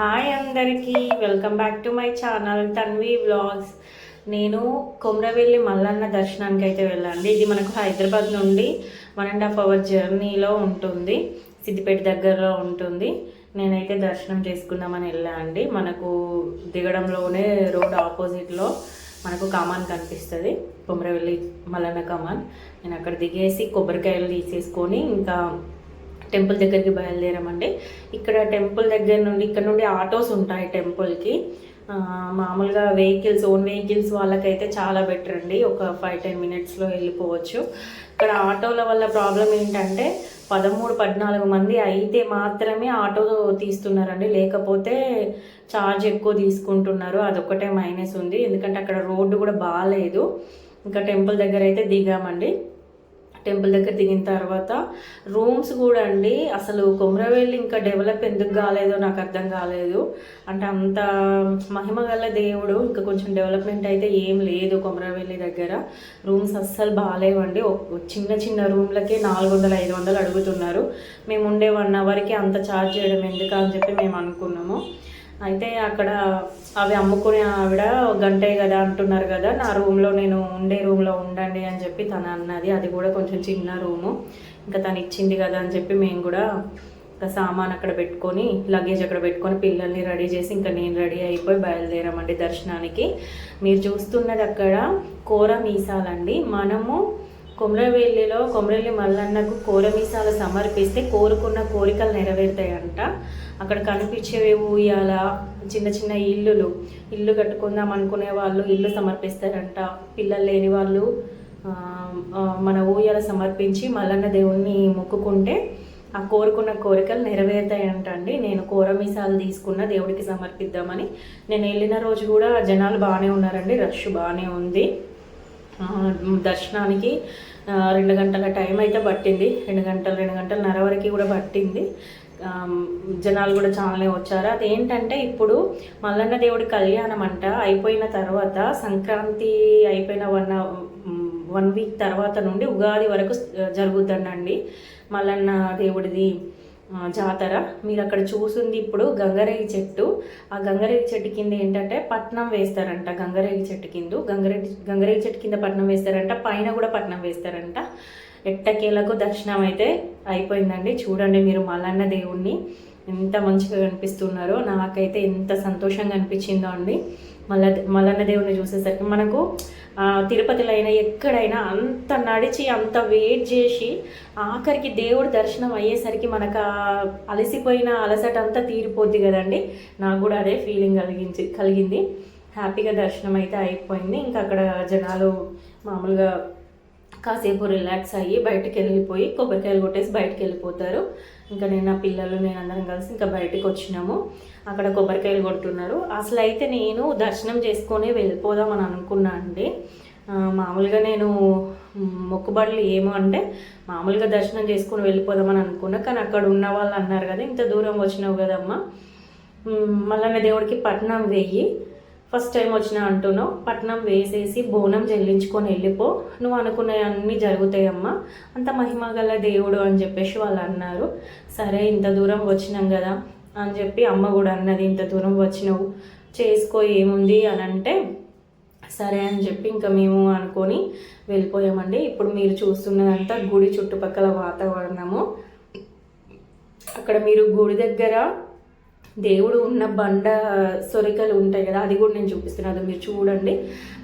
Hi అందరికీ welcome back to my channel Tanvi vlogs. నేను కొమరవెల్లి మల్లన్న దర్శనానికి అయితే వెళ్ళండి ఇది మనకు హైదరాబాద్ నుండి వన్ అండ్ హాఫ్ అవర్ జర్నీలో ఉంటుంది. సిద్దిపేట దగ్గరలో ఉంటుంది. నేనైతే దర్శనం చేసుకుందామని వెళ్ళా అండి. మనకు దిగడంలోనే రోడ్ ఆపోజిట్లో మనకు కమాన్ కనిపిస్తుంది. కొమరవెల్లి మల్లన్న కమాన్. నేను అక్కడ దిగేసి కొబ్బరికాయలు తీసేసుకొని ఇంకా టెంపుల్ దగ్గరికి బయలుదేరామండి. ఇక్కడ టెంపుల్ దగ్గర నుండి ఇక్కడ నుండి ఆటోస్ ఉంటాయి టెంపుల్కి. మామూలుగా వెహికల్స్ ఓన్ వెహికల్స్ వాళ్ళకైతే చాలా బెటర్ అండి. ఒక ఫైవ్ టెన్ మినిట్స్లో వెళ్ళిపోవచ్చు. ఇక్కడ ఆటోల వల్ల ప్రాబ్లం ఏంటంటే పదమూడు పద్నాలుగు మంది అయితే మాత్రమే ఆటో తీస్తున్నారండి. లేకపోతే ఛార్జ్ ఎక్కువ తీసుకుంటున్నారు. అదొక్కటే మైనస్ ఉంది. ఎందుకంటే అక్కడ రోడ్డు కూడా బాగాలేదు ఇంకా టెంపుల్ దగ్గర అయితే దిగామండి. టెంపుల్ దగ్గర దిగిన తర్వాత రూమ్స్ కూడా అండి. అసలు కొమరవెల్లి ఇంకా డెవలప్ ఎందుకు కాలేదో నాకు అర్థం కాలేదు. అంటే అంత మహిమ గల దేవుడు ఇంకా కొంచెం డెవలప్మెంట్ అయితే ఏం లేదు కొమరవెల్లి దగ్గర. రూమ్స్ అస్సలు బాగాలేవండి చిన్న చిన్న రూమ్లకే నాలుగు వందలు ఐదు వందలు అడుగుతున్నారు. మేము ఉండే వన్ అవర్కి అంత ఛార్జ్ చేయడం ఎందుకు అని చెప్పి మేము అనుకున్నాము. అయితే అక్కడ అవి అమ్ముకునే ఆవిడ గంటే కదా అంటున్నారు కదా నా రూమ్లో నేను ఉండే రూమ్లో ఉండండి అని చెప్పి తను అన్నది. అది కూడా కొంచెం చిన్న రూము. ఇంకా తను ఇచ్చింది కదా అని చెప్పి మేము కూడా ఇంకా సామాన్ అక్కడ పెట్టుకొని లగేజ్ అక్కడ పెట్టుకొని పిల్లల్ని రెడీ చేసి ఇంకా నేను రెడీ అయిపోయి బయలుదేరామండి దర్శనానికి. మీరు చూస్తున్నది అక్కడ కూర మీసాలండి మనము కొమరవెల్లిలో కొమరవెల్లి మల్లన్నకు కోరమీసాలు సమర్పిస్తే కోరుకున్న కోరికలు నెరవేరుతాయంట. అక్కడ కనిపించేవి ఊయాల చిన్న చిన్న ఇల్లులు. ఇల్లు కట్టుకుందాం అనుకునే వాళ్ళు ఇల్లు సమర్పిస్తారంట. పిల్లలు లేని వాళ్ళు మన ఊయల సమర్పించి మల్లన్న దేవుణ్ణి మొక్కుకుంటే ఆ కోరుకున్న కోరికలు నెరవేరుతాయంట అండి నేను కోరమీసాలు తీసుకున్న దేవుడికి సమర్పిద్దామని. నేను వెళ్ళిన రోజు కూడా జనాలు బాగానే ఉన్నారండి. రష్ బాగానే ఉంది. దర్శనానికి రెండు గంటల టైం అయితే పట్టింది. రెండు గంటలు రెండు గంటలన్నర వరకు కూడా పట్టింది. జనాలు కూడా చాలానే వచ్చారు. అదేంటంటే ఇప్పుడు మల్లన్న దేవుడి కళ్యాణం అంట అయిపోయిన తర్వాత సంక్రాంతి అయిపోయిన వన్ వన్ వీక్ తర్వాత నుండి ఉగాది వరకు జరుగుతుందండి మల్లన్న దేవుడిది. జాతర. మీరు అక్కడ చూసింది ఇప్పుడు గంగరేగి చెట్టు. ఆ గంగరేగి చెట్టు కింద ఏంటంటే పట్నం వేస్తారంట గంగరేగి చెట్టు కింద. గంగరేగి గంగరేగి చెట్టు కింద పట్నం వేస్తారంట పైన కూడా పట్నం వేస్తారంట. ఎట్టకేలకు దర్శనం అయితే అయిపోయిందండి. చూడండి మీరు మల్లన్న దేవుణ్ణి. ఎంత మంచిగా కనిపిస్తున్నారో. నాకైతే ఎంత సంతోషంగా అనిపించిందో అండి. మల్ల మల్లన్న దేవుని చూసేసరికి మనకు తిరుపతిలో అయినా ఎక్కడైనా అంత నడిచి అంత వెయిట్ చేసి ఆఖరికి దేవుడి దర్శనం అయ్యేసరికి మనకు అలసిపోయిన అలసట అంతా తీరిపోద్ది కదండి. నాకు కూడా అదే ఫీలింగ్ కలిగించి కలిగింది. హ్యాపీగా దర్శనం అయితే అయిపోయింది. ఇంకా అక్కడ జనాలు మామూలుగా కాసేపు రిలాక్స్ అయ్యి బయటకు వెళ్ళిపోయి కొబ్బరికాయలు కొట్టేసి బయటకు వెళ్ళిపోతారు. ఇంకా నేను నా పిల్లలు నేను అందరం కలిసి ఇంకా బయటికి వచ్చినాము. అక్కడ కొబ్బరికాయలు కొడుతున్నారు. అసలు అయితే నేను దర్శనం చేసుకొని వెళ్ళిపోదామని అనుకున్నా అండి. మామూలుగా నేను మొక్కుబడులు ఏమో అంటే మామూలుగా దర్శనం చేసుకొని వెళ్ళిపోదామని అనుకున్నా. కానీ అక్కడ ఉన్న వాళ్ళు అన్నారు కదా ఇంత దూరం వచ్చినావు కదమ్మా. మళ్ళీ నా దేవుడికి పట్నం వెయ్యి. ఫస్ట్ టైం వచ్చినా అంటున్నావు పట్నం వేసేసి బోనం చెల్లించుకొని వెళ్ళిపో. నువ్వు అనుకున్నవన్నీ జరుగుతాయమ్మా. అంత మహిమ గల దేవుడు అని చెప్పేసి వాళ్ళు అన్నారు. సరే ఇంత దూరం వచ్చినాం కదా అని చెప్పి అమ్మ కూడా అన్నది ఇంత దూరం వచ్చినావు చేసుకో ఏముంది? అని అంటే సరే అని చెప్పి ఇంకా మేము అనుకొని వెళ్ళిపోయామండి. ఇప్పుడు మీరు చూస్తున్నదంతా గుడి చుట్టుపక్కల వాతావరణము. అక్కడ మీరు గుడి దగ్గర దేవుడు ఉన్న బండ సొరికలు ఉంటాయి కదా అది కూడా నేను చూపిస్తున్నాను. అది మీరు చూడండి.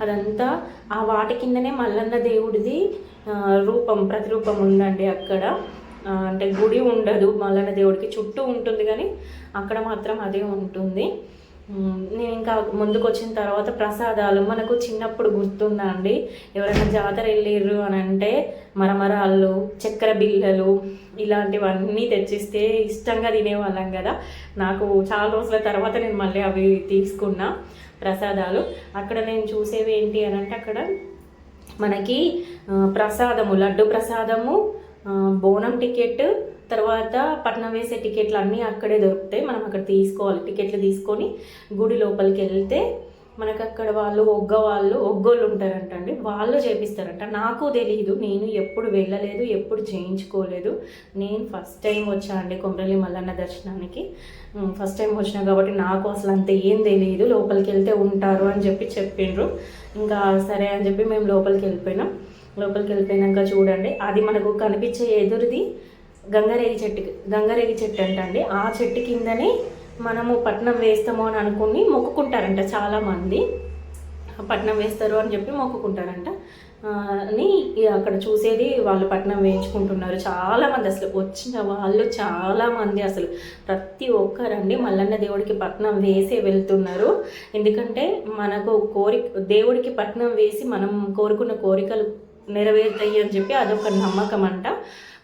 అదంతా ఆ వాటి కిందనే మల్లన్న దేవుడిది రూపం ప్రతిరూపం ఉందండి అక్కడ. అంటే గుడి ఉండదు మల్లన్న దేవుడికి చుట్టూ ఉంటుంది కానీ అక్కడ మాత్రం అదే ఉంటుంది. నేను ఇంకా ముందుకు వచ్చిన తర్వాత ప్రసాదాలు మనకు చిన్నప్పుడు గుర్తుందా అండి ఎవరైనా జాతర వెళ్ళిర్రు అని అంటే మరమరాళ్ళు చక్కెర బిళ్ళలు ఇలాంటివన్నీ తెచ్చిస్తే ఇష్టంగా తినేవాళ్ళం కదా. నాకు చాలా రోజుల తర్వాత నేను మళ్ళీ అవి తీసుకున్నా ప్రసాదాలు. అక్కడ నేను చూసేవి ఏంటి అని అంటే అక్కడ మనకి ప్రసాదము లడ్డు ప్రసాదము బోనం టికెట్ తర్వాత పట్నం వేసే టికెట్లు అన్నీ అక్కడే దొరుకుతాయి. మనం అక్కడ తీసుకోవాలి. టికెట్లు తీసుకొని గుడి లోపలికి వెళ్తే మనకు అక్కడ వాళ్ళు ఒగ్గ వాళ్ళు ఒగ్గోళ్ళు ఉంటారంట అండి వాళ్ళు చేపిస్తారంట. నాకు తెలియదు నేను ఎప్పుడు వెళ్ళలేదు ఎప్పుడు చేయించుకోలేదు. నేను ఫస్ట్ టైం వచ్చా అండి కొమరలి మల్లన్న దర్శనానికి. ఫస్ట్ టైం వచ్చినా కాబట్టి నాకు అసలు అంత ఏం తెలియదు లోపలికి వెళ్తే ఉంటారు అని చెప్పి చెప్పిండ్రు. ఇంకా సరే అని చెప్పి మేము లోపలికి వెళ్ళిపోయినాం. లోపలికి వెళ్ళిపోయినాక చూడండి. అది మనకు కనిపించే ఎదురుది గంగరేగి చెట్టు గంగరేగి చెట్టు అంటండి. ఆ చెట్టు కిందనే మనము పట్నం వేస్తాము అని అనుకుని మొక్కుకుంటారంట చాలామంది. పట్నం వేస్తారు అని చెప్పి మొక్కుకుంటారంట. అని అక్కడ చూసేది వాళ్ళు పట్నం వేయించుకుంటున్నారు. చాలామంది అసలు వచ్చిన వాళ్ళు చాలామంది అసలు. ప్రతి ఒక్కరండి మల్లన్న దేవుడికి పట్నం వేసే వెళ్తున్నారు. ఎందుకంటే మనకు కోరిక దేవుడికి పట్నం వేసి మనం కోరుకున్న కోరికలు నెరవేరుతాయి అని చెప్పి అదొక నమ్మకం అంట.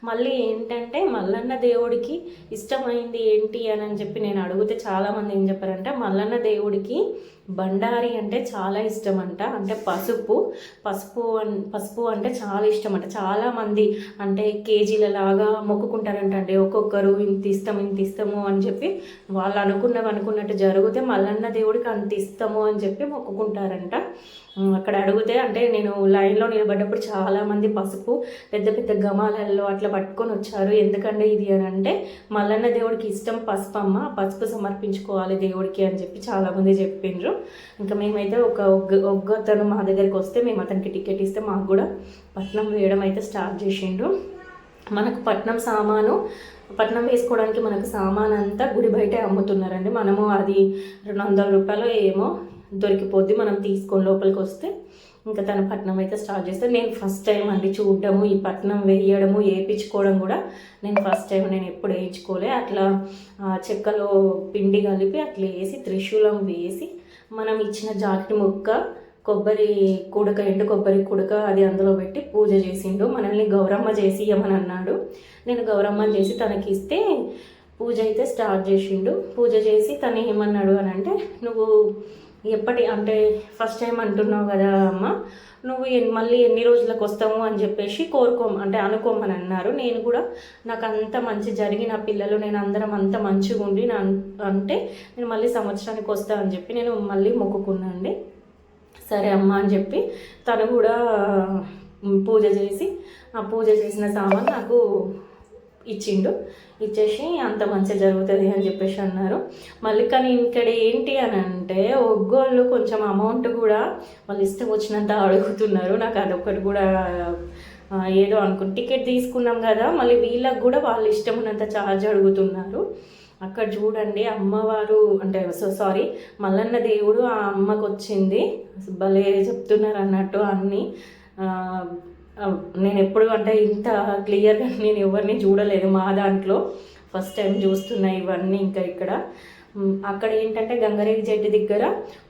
మళ్ళీ ఏంటంటే మల్లన్న దేవుడికి ఇష్టమైంది ఏంటి అని అని చెప్పి నేను అడిగితే చాలామంది ఏం చెప్పారంటే మల్లన్న దేవుడికి బండారి అంటే చాలా ఇష్టం అంట. అంటే పసుపు పసుపు అన్ పసుపు అంటే చాలా ఇష్టం అంట. చాలామంది అంటే కేజీల లాగా మొక్కుకుంటారంట అండి ఒక్కొక్కరు ఇంత ఇస్తాం ఇంత ఇస్తాము అని చెప్పి వాళ్ళు అనుకున్నవి అనుకున్నట్టు జరిగితే మల్లన్న దేవుడికి అంత ఇస్తాము అని చెప్పి మొక్కుకుంటారంట. అక్కడ అడిగితే అంటే నేను లైన్లో నిలబడ్డప్పుడు చాలామంది పసుపు పెద్ద పెద్ద గమాలల్లో అట్లా పట్టుకొని వచ్చారు. ఎందుకంటే ఇది అని అంటే మల్లన్న దేవుడికి ఇష్టం పసుపు అమ్మ పసుపు సమర్పించుకోవాలి దేవుడికి అని చెప్పి చాలామంది చెప్పిండ్రు ఇంకా మేమైతే ఒక ఒగ్గ అతను మా దగ్గరికి వస్తే మేము అతనికి టికెట్ ఇస్తే మాకు కూడా పట్నం వేయడం అయితే స్టార్ట్ చేసిండు. మనకు పట్నం సామాను పట్నం వేసుకోవడానికి మనకు సామాన్ అంతా గుడి బయట అమ్ముతున్నారండి. మనము అది రెండు వందల రూపాయలు ఏమో దొరికిపోద్ది. మనం తీసుకొని లోపలికి వస్తే ఇంకా తన పట్నం అయితే స్టార్ట్ చేస్తే నేను ఫస్ట్ టైం అండి చూడడము ఈ పట్నం వేయడము వేయించుకోవడం కూడా నేను ఫస్ట్ టైం నేను ఎప్పుడు వేయించుకోలే. అట్లా చెక్కలో పిండి కలిపి అట్లా వేసి త్రిశూలం వేసి మనం ఇచ్చిన జాకెట్ ముక్క కొబ్బరి కుడక ఎండు కొబ్బరి కుడక అది అందులో పెట్టి పూజ చేసిండు. మనల్ని గౌరమ్మ చేసి ఇవ్వమని అన్నాడు. నేను గౌరమ్మని చేసి తనకి ఇస్తే పూజ అయితే స్టార్ట్ చేసిండు. పూజ చేసి తను ఏమన్నాడు అని అంటే నువ్వు ఎప్పటి అంటే ఫస్ట్ టైం అంటున్నావు కదా అమ్మ నువ్వు మళ్ళీ ఎన్ని రోజులకు వస్తాము అని చెప్పేసి కోరుకో అంటే అనుకోమని అన్నారు. నేను కూడా నాకు అంత మంచి జరిగి నా పిల్లలు నేను అందరం అంత మంచిగా ఉండి నా అంటే నేను మళ్ళీ సంవత్సరానికి వస్తా అని చెప్పి నేను మళ్ళీ మొక్కుకున్నాను అండి. సరే అమ్మ అని చెప్పి తను కూడా పూజ చేసి ఆ పూజ చేసిన సామాన్ నాకు ఇచ్చిండు. ఇచ్చేసి అంత మంచిగా జరుగుతుంది అని చెప్పేసి అన్నారు. మళ్ళీ కానీ ఇక్కడ ఏంటి అని అంటే ఒగ్గోళ్ళు కొంచెం అమౌంట్ కూడా వాళ్ళు ఇష్టం వచ్చినంత అడుగుతున్నారు. నాకు అదొకటి కూడా ఏదో అనుకుని టికెట్ తీసుకున్నాం కదా మళ్ళీ వీళ్ళకి కూడా వాళ్ళు ఇష్టం ఉన్నంత ఛార్జ్ అడుగుతున్నారు. అక్కడ చూడండి అమ్మవారు అంటే సో సారీ మల్లన్న దేవుడు ఆ అమ్మకు వచ్చింది భలే చెప్తున్నారు అన్నట్టు అన్నీ. నేను ఎప్పుడు అంటే ఇంత క్లియర్గా నేను ఎవరిని చూడలేదు. మా దాంట్లో ఫస్ట్ టైం చూస్తున్నా ఇవన్నీ ఇంకా ఇక్కడ. అక్కడ ఏంటంటే గంగరేగి చెట్టు దగ్గర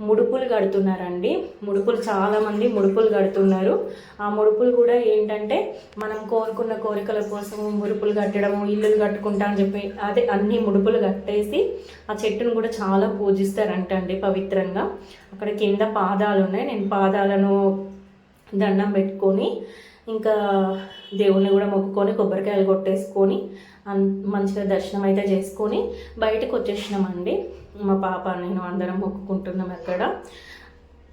ముడుపులు కడుతున్నారండి. ముడుపులు చాలామంది ముడుపులు కడుతున్నారు. ఆ ముడుపులు కూడా ఏంటంటే మనం కోరుకున్న కోరికల కోసం ముడుపులు కట్టడము ఇల్లులు కట్టుకుంటా అని చెప్పి అదే అన్ని ముడుపులు కట్టేసి ఆ చెట్టును కూడా చాలా పూజిస్తారంట అండి పవిత్రంగా. అక్కడ కింద పాదాలు ఉన్నాయి. నేను పాదాలను దండం పెట్టుకొని ఇంకా దేవుణ్ణి కూడా మొక్కుకొని కొబ్బరికాయలు కొట్టేసుకొని అన్ మంచిగా దర్శనం అయితే చేసుకొని బయటకు వచ్చేసినామండి. మా పాప నేను అందరం మొక్కుకుంటున్నాం అక్కడ.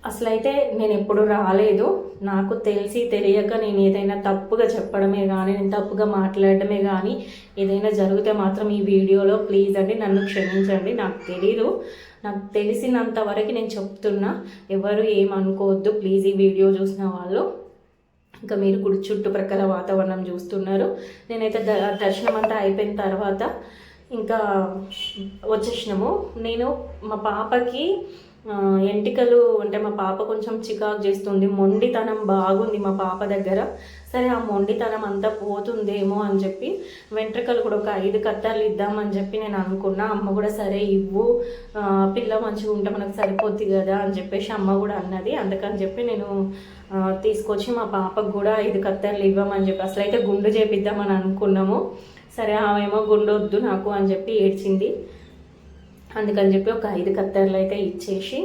అసలు అయితే నేను ఎప్పుడు రాలేదు. నాకు తెలిసి తెలియక నేను ఏదైనా తప్పుగా చెప్పడమే కానీ నేను తప్పుగా మాట్లాడడమే కానీ ఏదైనా జరిగితే మాత్రం ఈ వీడియోలో ప్లీజ్ అండి నన్ను క్షమించండి. నాకు తెలీదు. నాకు తెలిసినంత వరకు నేను చెప్తున్నా. ఎవరు ఏమనుకోవద్దు. ప్లీజ్ ఈ వీడియో చూసిన వాళ్ళు. ఇంకా మీరు గుడి చుట్టుప్రక్కల వాతావరణం చూస్తున్నారు. నేనైతే ద దర్శనం అంతా అయిపోయిన తర్వాత ఇంకా వచ్చేసినాము. నేను మా పాపకి ఎంటికలు అంటే మా పాప కొంచెం చికాకు చేస్తుంది. మొండితనం బాగుంది మా పాప దగ్గర. సరే ఆ మొండితనం అంతా పోతుందేమో అని చెప్పి వెంట్రుకలు కూడా ఒక ఐదు కత్తాలు ఇద్దామని చెప్పి నేను అనుకున్నా. అమ్మ కూడా సరే ఇవ్వు. పిల్ల మంచిగా ఉంటే మనకు సరిపోద్ది కదా అని చెప్పేసి అమ్మ కూడా అన్నది. అందుకని చెప్పి నేను తీసుకొచ్చి మా పాపకు కూడా ఐదు కత్తెరలు ఇవ్వమని చెప్పి అసలు అయితే గుండు చేపిద్దామని అనుకున్నాము. సరే ఆమెమో గుండు వద్దు నాకు అని చెప్పి ఏడ్చింది. అందుకని చెప్పి ఒక ఐదు కత్తెరలు అయితే ఇచ్చేసి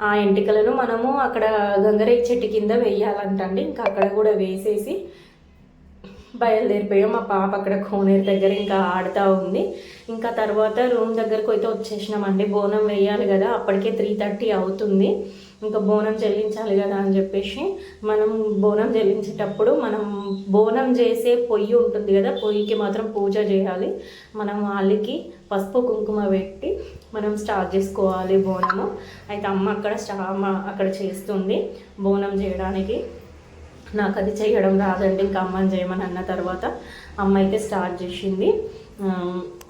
ఆ ఎంటికలను మనము అక్కడ గంగరేగి చెట్టు కింద వేయాలంటండి. ఇంకా అక్కడ కూడా వేసేసి బయలుదేరిపోయాం. మా పాప అక్కడ కోనేరు దగ్గర ఇంకా ఆడుతూ ఉంది. ఇంకా తర్వాత రూమ్ దగ్గరకు అయితే వచ్చేసినామండి. బోనం వేయాలి కదా. అప్పటికే త్రీ థర్టీ అవుతుంది. ఇంకా బోనం చెల్లించాలి కదా అని చెప్పేసి మనం బోనం చెల్లించేటప్పుడు మనం బోనం చేసే పొయ్యి ఉంటుంది కదా పొయ్యికి మాత్రం పూజ చేయాలి. మనం వాళ్ళకి పసుపు కుంకుమ పెట్టి మనం స్టార్ట్ చేసుకోవాలి బోనము. అయితే అమ్మ అక్కడ స్టా అమ్మ అక్కడ చేస్తుంది బోనం చేయడానికి. నాకు అది చేయడం రాదండి ఇంకా అమ్మని చేయమని అన్న తర్వాత అమ్మ అయితే స్టార్ట్ చేసింది.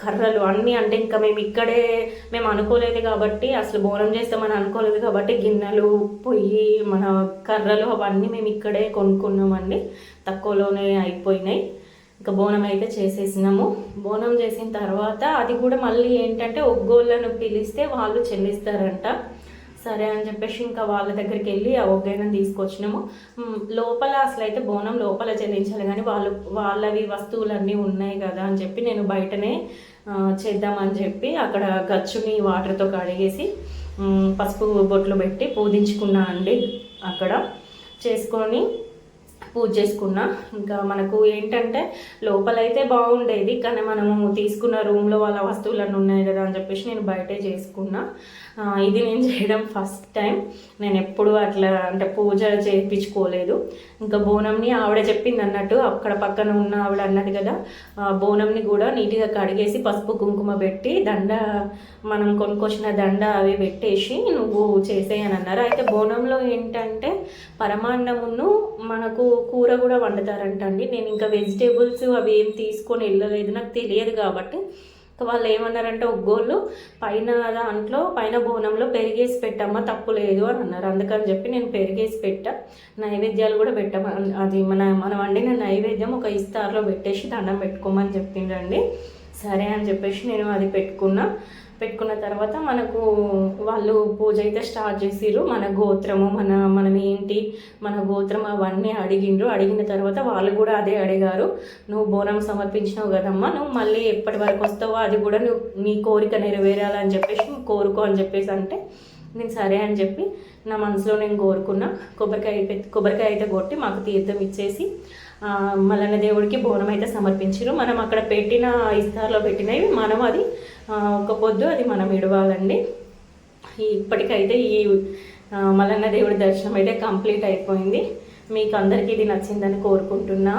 కర్రలు అన్నీ అంటే ఇంకా మేము ఇక్కడే మేము అనుకోలేదు కాబట్టి అసలు బోనం చేస్తామని అనుకోలేదు కాబట్టి గిన్నెలు పొయ్యి మన కర్రలు అవన్నీ మేము ఇక్కడే కొనుక్కున్నామండి. తక్కువలోనే అయిపోయినాయి. ఇంకా బోనం అయితే చేసేసినాము. బోనం చేసిన తర్వాత అది కూడా మళ్ళీ ఏంటంటే ఒగ్గోళ్ళను పిలిస్తే వాళ్ళు చెల్లిస్తారంట. సరే అని చెప్పేసి ఇంకా వాళ్ళ దగ్గరికి వెళ్ళి ఆ ఒగ్గైనా తీసుకొచ్చినాము. లోపల అసలు అయితే బోనం లోపల చెల్లించాలి కానీ వాళ్ళు వాళ్ళవి వస్తువులన్నీ ఉన్నాయి కదా అని చెప్పి నేను బయటనే చేద్దామని చెప్పి అక్కడ గచ్చుని వాటర్తో కడిగేసి పసుపు బొట్లు పెట్టి పూజించుకున్నా అండి అక్కడ. చేసుకొని పూజ చేసుకున్నా. ఇంకా మనకు ఏంటంటే లోపలైతే బాగుండేది కానీ మనము తీసుకున్న రూమ్లో వాళ్ళ వస్తువులన్నీ ఉన్నాయి కదా అని చెప్పేసి నేను బయటే చేసుకున్నా. ఇది నేను చేయడం ఫస్ట్ టైం నేను ఎప్పుడు అట్లా అంటే పూజ చేయించుకోలేదు. ఇంకా బోనంని ఆవిడ చెప్పింది అన్నట్టు అక్కడ పక్కన ఉన్న ఆవిడ అన్నది కదా ఆ, బోనంని కూడా నీట్గా కడిగేసి పసుపు కుంకుమ పెట్టి దండ మనం కొనుక్కొచ్చిన దండ అవి పెట్టేసి నువ్వు చేసేయని అన్నారు. అయితే బోనంలో ఏంటంటే పరమాన్నమును మనకు కూర కూడా వండుతారంట అండి నేను ఇంకా వెజిటేబుల్స్ అవి ఏం తీసుకొని వెళ్ళలేదు నాకు తెలియదు కాబట్టి వాళ్ళు ఏమన్నారంటే ఒగ్గోళ్ళు పైన దాంట్లో పైన బోనంలో పెరిగేసి పెట్టమ్మా తప్పు లేదు అని అన్నారు. అందుకని చెప్పి నేను పెరిగేసి పెట్టా. నైవేద్యాలు కూడా పెట్టాము అది మన మనం వండిన నైవేద్యం ఒక ఇస్తార్లో పెట్టేసి దండం పెట్టుకోమని చెప్పిండ్రండి. సరే అని చెప్పేసి నేను అది పెట్టుకున్నా. పెట్టుకున్న తర్వాత మనకు వాళ్ళు పూజ అయితే స్టార్ట్ చేసిర్రు. మన గోత్రము మన మనం ఏంటి మన గోత్రం అవన్నీ అడిగిండ్రు. అడిగిన తర్వాత వాళ్ళు కూడా అదే అడిగారు. నువ్వు బోనం సమర్పించినావు కదమ్మా నువ్వు మళ్ళీ ఎప్పటి వరకు వస్తావో అది కూడా నువ్వు నీ కోరిక నెరవేరాలని చెప్పేసి కోరుకో అని చెప్పేసి అంటే నేను సరే అని చెప్పి నా మనసులో నేను కోరుకున్నా. కొబ్బరికాయ కొబ్బరికాయ అయితే కొట్టి మాకు తీర్థం ఇచ్చేసి మల్లన్న దేవుడికి బోనం అయితే సమర్పించారు మనం అక్కడ పెట్టిన ఇస్తార్లో పెట్టినవి మనం అది ఒక పొద్దు అది మనం ఇడవాలండి ఇప్పటికైతే ఈ మల్లన్న దేవుడి దర్శనం అయితే కంప్లీట్ అయిపోయింది. మీకు అందరికీ ఇది నచ్చిందని కోరుకుంటున్నా.